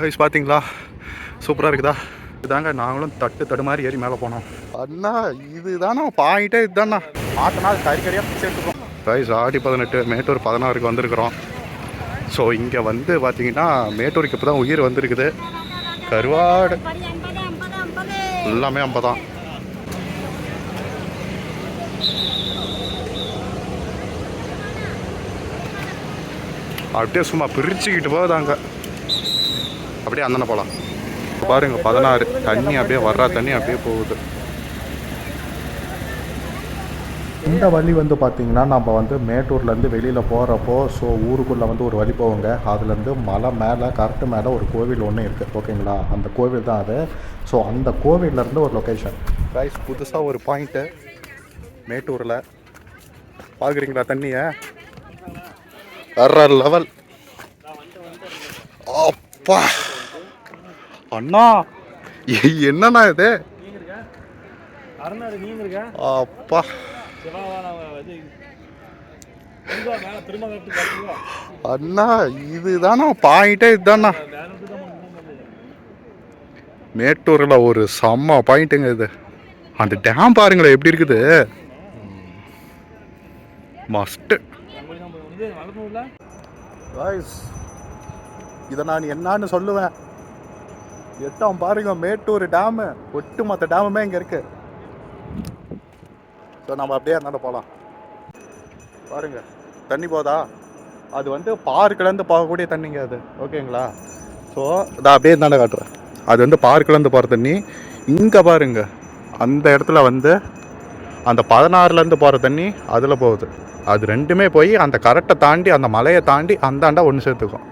Guys பார்த்தீங்களா? சூப்பராக இருக்குதா? இதாங்க நாங்களும் தட்டு தடு மாதிரி ஏறி மேலே போனோம். அண்ணா இதுதானா? பாயிட்டே இதுதானா மாட்டினா அது கறி கறியாக பிடிச்சி எடுத்துக்கோம். கைஸ் ஆடி பதினெட்டு மேட்டூர் பதினாறுக்கு வந்திருக்கிறோம். ஸோ இங்கே வந்து பார்த்தீங்கன்னா மேட்டூருக்கு இப்போ தான் உயிர் வந்திருக்குது. கருவாடு. எல்லாமே ஐம்பதான். அப்படியே சும்மா பிரிச்சுக்கிட்டு போகுதாங்க. அப்படியே அந்தன போகலாம். பாருங்க பதினாறு. தண்ணி அப்படியே வர்ற தண்ணி அப்படியே போகுது. இந்த வழி வந்து பார்த்திங்கன்னா நம்ம வந்து மேட்டூர்லேருந்து வெளியில் போகிறப்போ ஸோ ஊருக்குள்ளே வந்து ஒரு வழி போவோங்க அதுலேருந்து மலை மேலே கரெக்டு மேலே ஒரு கோவில் ஒன்று இருக்குது ஓகேங்களா? அந்த கோவில் தான் அது. ஸோ அந்த கோவில்லேருந்து ஒரு லொக்கேஷன் ரைஸ் புதுசாக ஒரு பாயிண்ட்டு மேட்டூரில். பார்க்குறீங்களா தண்ணியை? வர்ற லெவல் அப்பா! அண்ணா. என்னண்ணா இது? அருணாடு நீங்க இருக்க அப்பா. அண்ணா இதுதானா பாயிண்டே இதுதானா மேட்டூரில் ஒரு செம்ம பாயிண்ட்டுங்க இது. அந்த டேம் பாருங்களேன் எப்படி இருக்குது? மஸ்ட்டு. இதை நான் என்னன்னு சொல்லுவேன். எட்டாம் பாருங்க மேட்டூர் டேமு ஒட்டு மற்ற டேமுமே இங்கே இருக்கு. ஸோ நம்ம அப்படியே அந்தாண்ட போகலாம் பாருங்க தண்ணி போதா? அது வந்து பார்க்கிலேருந்து போகக்கூடிய தண்ணிங்க அது. ஓகேங்களா? ஸோ இதை அப்படியே இருந்தாண்ட காட்டுறேன். அது வந்து பார்க்கிலேருந்து போகிற தண்ணி. இங்கே பாருங்க அந்த இடத்துல வந்து அந்த பதினாறுலேருந்து போகிற தண்ணி அதில் போகுது. அது ரெண்டுமே போய் அந்த கரெக்டை தாண்டி அந்த மலையை தாண்டி அந்தாண்டா ஒன்று சேர்த்துக்கும்.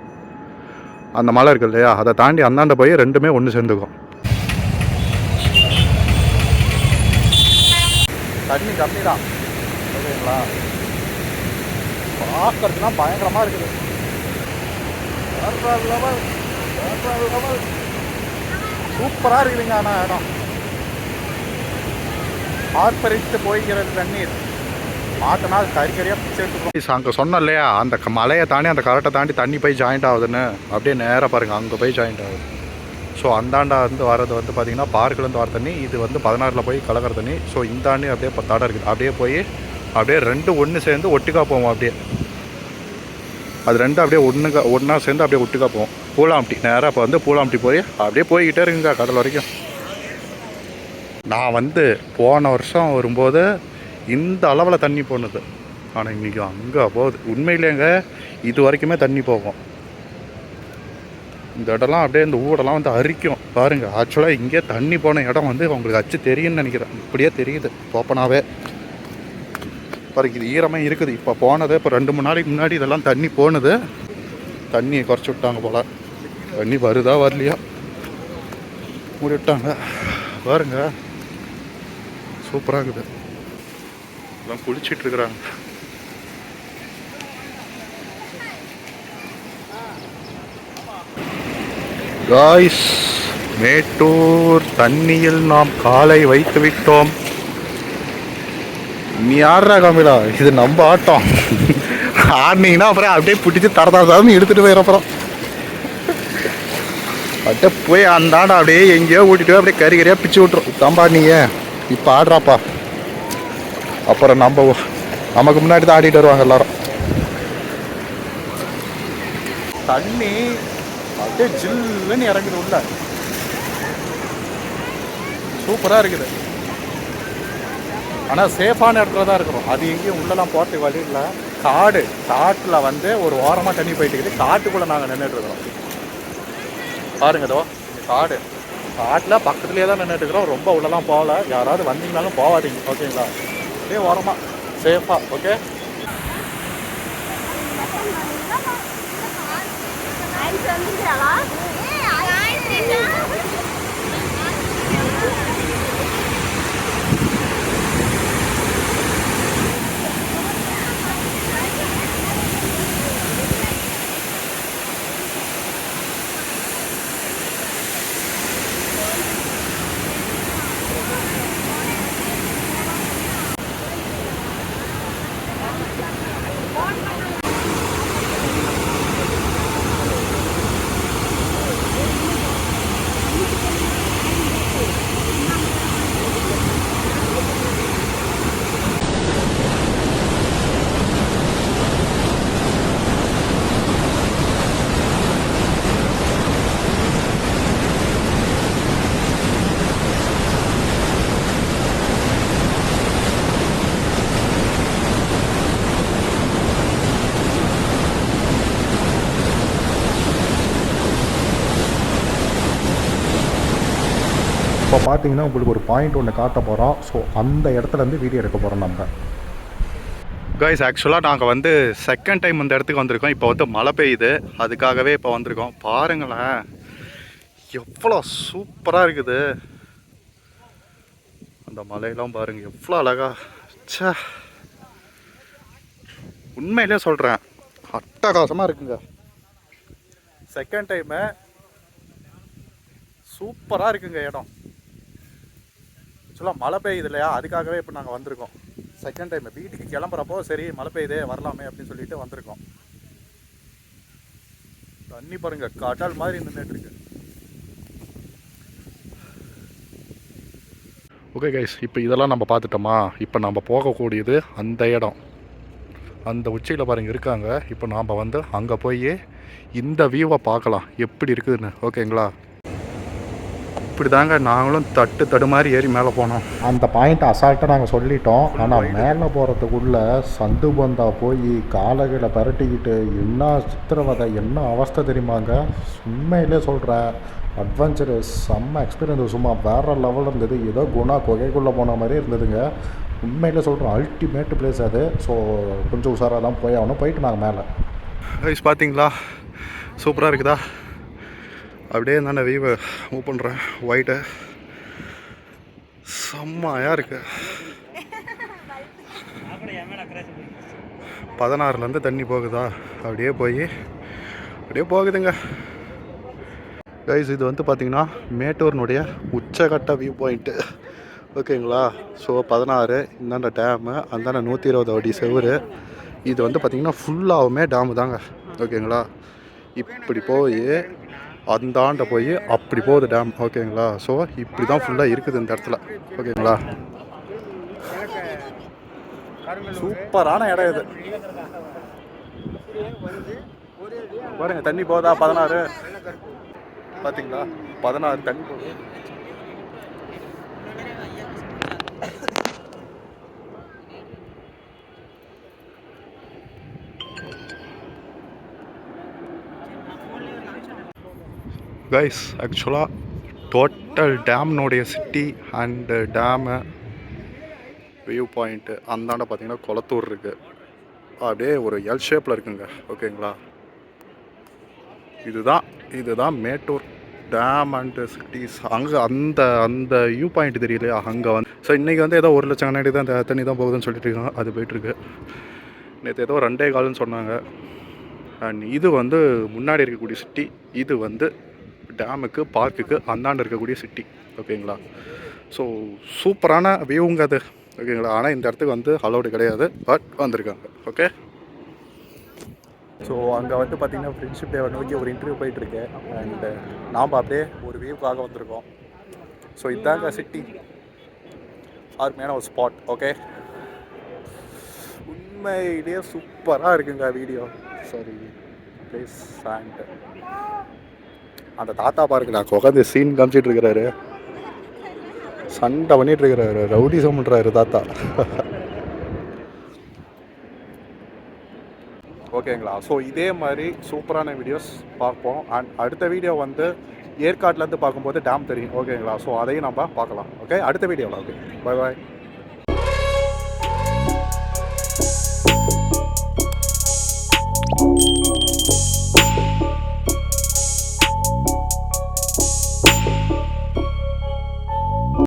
அந்த மலை இருக்கு இல்லையா அதை தாண்டி அந்தாண்ட போய் ரெண்டுமே ஒன்று சேர்ந்துக்கும். தண்ணி கம்மி தான் ஓகேங்களா? பார்க்கறதுனா பயங்கரமாக இருக்குது. சூப்பராக இருக்குதுங்க ஆனால் இடம். ஆர்ப்பரித்து போய்கிறது தண்ணீர். மாட்டினா அது கறிக்கறியாக கறியாக பிடிச்சி எடுத்துக்கணும் அங்கே சொன்னோம் இல்லையா அந்த மலையை தாண்டி அந்த கரெக்டை தாண்டி தண்ணி போய் ஜாயிண்ட் ஆகுதுன்னு? அப்படியே நேராக பாருங்கள் அங்கே போய் ஜாயிண்ட் ஆகுது. ஸோ அந்தாண்டா வந்து வர்றது வந்து பார்த்தீங்கன்னா பார்க்கிலேருந்து வர தண்ணி இது வந்து பதினாறில் போய் கலக்கிற தண்ணி. ஸோ இந்தாண்டி அப்படியே இப்போ தடம் இருக்குது. அப்படியே போய் அப்படியே ரெண்டு ஒன்று சேர்ந்து ஒட்டுக்கா போவோம் அப்படியே. அது ரெண்டும் அப்படியே ஒன்றுங்க ஒன்றா சேர்ந்து அப்படியே ஒட்டுக்கா போவோம். பூலாம்பட்டி நேராக இப்போ வந்து பூலாம்பட்டி போய் அப்படியே போய்கிட்டே இருக்குங்க கடல் வரைக்கும். நான் வந்து போன வருஷம் வரும்போது இந்த அளவில் தண்ணி போனது. ஆனால் இன்றைக்கி அங்கே போகுது. உண்மையிலேங்க இது வரைக்குமே தண்ணி போகும். இந்த இடம்லாம் அப்படியே இந்த ஊடெல்லாம் வந்து அரிக்கும். பாருங்கள் ஆக்சுவலாக இங்கே தண்ணி போன இடம் வந்து உங்களுக்கு அச்சு தெரியும்னு நினைக்கிறேன். இப்படியே தெரியுது ஓப்பனாகவே பாருங்க இது ஈரமே இருக்குது. இப்போ போனது இப்போ ரெண்டு மூணு நாளைக்கு முன்னாடி இதெல்லாம் தண்ணி போனது. தண்ணியை குறைச்சி விட்டாங்க போல். தண்ணி வருதா வரலையா? மூடி விட்டாங்க. பாருங்க சூப்பராக இருக்குது. எல்லாம் குளிச்சிட்டு இருக்கிறாங்க. காய்ஸ் மேட்டூர் தண்ணியில் நாம் காலை வைத்து விட்டோம். நீ ஆடுறா கமிலா? இது நம்ம ஆட்டம். ஆடினீங்கன்னா அப்புறம் அப்படியே பிடிச்சி தர தரதான்னு எடுத்துட்டு போயிடும் அப்புறம். அப்படியே போய் அந்தாண்ட அப்படியே எங்கேயோ ஓட்டிட்டு போய் அப்படியே கறி கறியாக பிச்சு விட்டுரும். தம்பா நீங்க இப்போ ஆடுறாப்பா. அப்புறம் நம்ம நமக்கு முன்னாடி தான் ஆடிட்டு வருவாங்க எல்லாரும். தண்ணி அப்படியே ஜில்லுன்னு இறங்குது உள்ள. சூப்பராக இருக்குது. ஆனால் சேஃபான இடத்துல தான் இருக்கிறோம். அது எங்கேயும் உள்ளெல்லாம் போகிறதுக்கு வழி இல்லை. காடு காட்டில் வந்து ஒரு ஓரமாக தண்ணி போயிட்டு இருக்குது. காட்டுக்குள்ளே நாங்கள் நின்றுட்டு இருக்கிறோம். பாருங்க இதோ காடு. காட்டில் பக்கத்துலேயே தான் நின்றுட்டு இருக்கிறோம். ரொம்ப உள்ளெல்லாம் போகல. யாராவது வந்தீங்கனாலும் போகாதீங்க. ஓகேங்களா? நீ வரமா சேஃபாக ஓகே ஐஸ் வந்துருக்கிறா இப்போ பார்த்தீங்கன்னா உங்களுக்கு ஒரு பாயிண்ட் ஒன்று காட்ட போகிறோம் ஸோ அந்த இடத்துல இருந்து வீடியோ எடுக்க போகிறோம் நம்ம. கைஸ் ஆக்சுவலாக நாங்கள் வந்து செகண்ட் டைம் இந்த இடத்துக்கு வந்திருக்கோம். இப்போ வந்து மழை பெய்யுது. அதுக்காகவே இப்போ வந்திருக்கோம். பாருங்களேன். எவ்வளோ சூப்பராக இருக்குது. அந்த மலையெல்லாம் பாருங்கள் எவ்வளோ அழகா. சே உண்மையிலே சொல்கிறேன் அட்டகாசமாக இருக்குங்க. செகண்ட் டைமு சூப்பராக இருக்குங்க இடம். ஆக்சுவலாக மழை பெய்யுது இல்லையா அதுக்காகவே இப்போ நாங்கள் வந்திருக்கோம். செகண்ட் டைம் வீட்டுக்கு கிளம்புறப்போ சரி மழை பெய்யுதே வரலாமே அப்படின்னு சொல்லிட்டு வந்திருக்கோம். தண்ணி பாருங்க கடல் மாதிரி நின்றுட்டு ஓகே கைஸ் இப்போ இதெல்லாம் நம்ம பார்த்துட்டோமா? இப்போ நம்ம போகக்கூடியது அந்த இடம். அந்த உச்சியில் பாருங்க இருக்காங்க. இப்போ நாம் வந்து அங்கே போய் இந்த வியூவை பார்க்கலாம். எப்படி இருக்குதுன்னு. ஓகேங்களா இப்படி தாங்க நாங்களும் தட்டு தடு மாதிரி ஏறி மேலே போனோம். அந்த பாயிண்ட் அசால்ட்டாக நாங்கள் சொல்லிட்டோம். ஆனால் மேலே போகிறதுக்குள்ள சந்து பந்தா போய் காலகளை பரட்டிக்கிட்டு என்ன சித்திரவதை என்ன அவஸ்தை தெரியுமாங்க? உண்மையிலே சொல்கிறேன் அட்வென்ச்சரு செம்ம எக்ஸ்பீரியன்ஸ் சும்மா வேறு லெவலில் இருந்தது. ஏதோ குணா குகைக்குள்ளே போன மாதிரியே இருந்ததுங்க. உண்மையிலே சொல்கிறேன் அல்டிமேட் பிளேஸ் அது. ஸோ கொஞ்சம் உஷாராக தான் போய் ஆகணும் போயிட்டு நாங்கள் மேலே. கைஸ் பார்த்தீங்களா சூப்பராக இருக்குதா? அப்படியே நான் வியூவை மூவ் பண்ணுறேன் ஒயிட்டு செம்மையாக இருக்கு. பதினாறுலேருந்து தண்ணி போகுதா? அப்படியே போய் அப்படியே போகுதுங்க. கைஸ் இது வந்து பார்த்தீங்கன்னா மேட்டூர்னுடைய உச்சகட்ட வியூ பாயிண்ட்டு ஓகேங்களா ஸோ பதினாறு இந்தாண்ட டேமு அந்தாண்ட நூற்றி இருபது அடி செவரு. இது வந்து பார்த்திங்கன்னா ஃபுல்லாகவுமே டேமு தாங்க. ஓகேங்களா இப்படி போய் அந்தாண்ட போய் அப்படி போகுது டேம் ஓகேங்களா ஸோ இப்படி தான் ஃபுல்லாக இருக்குது இந்த இடத்துல. ஓகேங்களா சூப்பரான இடம் இது. பாருங்க தண்ணி போதா? பதினாறு. பார்த்தீங்களா பதினாறு தண்ணி போகுது. கைஸ் ஆக்சுவலாக total டேம்னுடைய city and dam view point அந்தாண்ட பார்த்தீங்கன்னா குளத்தூர் இருக்குது அப்படியே ஒரு எல் ஷேப்பில் இருக்குங்க. ஓகேங்களா இதுதான் இதுதான் மேட்டூர் டேம் அண்டு சிட்டிஸ் அங்கே அந்த அந்த வியூ பாயிண்ட் தெரியலையா? அங்கே வந்து ஸோ இன்றைக்கி வந்து ஏதோ ஒரு லட்சம் கண்ணாடி தான் இந்த தண்ணி தான் போகுதுன்னு சொல்லிட்டு இருக்காங்க. அது போயிட்டுருக்கு. நேற்று ஏதோ ரெண்டே கால்னு சொன்னாங்க. அண்ட் இது வந்து முன்னாடி இருக்கக்கூடிய சிட்டி இது வந்து டேமுக்கு பார்க்குக்கு அந்தாண்ட இருக்கக்கூடிய சிட்டி. ஓகேங்களா? ஸோ சூப்பரான வியூங்க அது. ஓகேங்களா? ஆனால் இந்த இடத்துக்கு வந்து அலௌடு கிடையாது. பட் வந்திருக்காங்க. ஓகே ஸோ அங்கே வந்து பார்த்தீங்கன்னா ஃப்ரெண்ட்ஷிப் டேவை நோக்கி ஒரு இன்டர்வியூ போயிட்டுருக்கேன் அண்டு நாம் அப்படியே ஒரு வியூக்காக வந்திருக்கோம். ஸோ இதாங்க சிட்டி அருமையான ஒரு ஸ்பாட் ஓகே உண்மையிலேயே சூப்பராக இருக்குங்க வீடியோ சாரி ப்ளேஸ் அண்ட் அந்த தாத்தா பாருங்க நான் உட்காந்து சீன் காமிச்சிட்டு இருக்கிறாரு. சண்டை பண்ணிட்டு இருக்கிறாரு. ரவுடிசம் பண்ணுறாரு தாத்தா. ஓகேங்களா? ஸோ இதே மாதிரி சூப்பரான வீடியோஸ் பார்ப்போம். அண்ட் அடுத்த வீடியோ வந்து ஏற்காட்டிலேருந்து பார்க்கும்போது டேம் தெரியும். ஓகேங்களா? ஸோ அதையும் நம்ம பார்க்கலாம். ஓகே அடுத்த வீடியோவில் ஓகே பை பாய்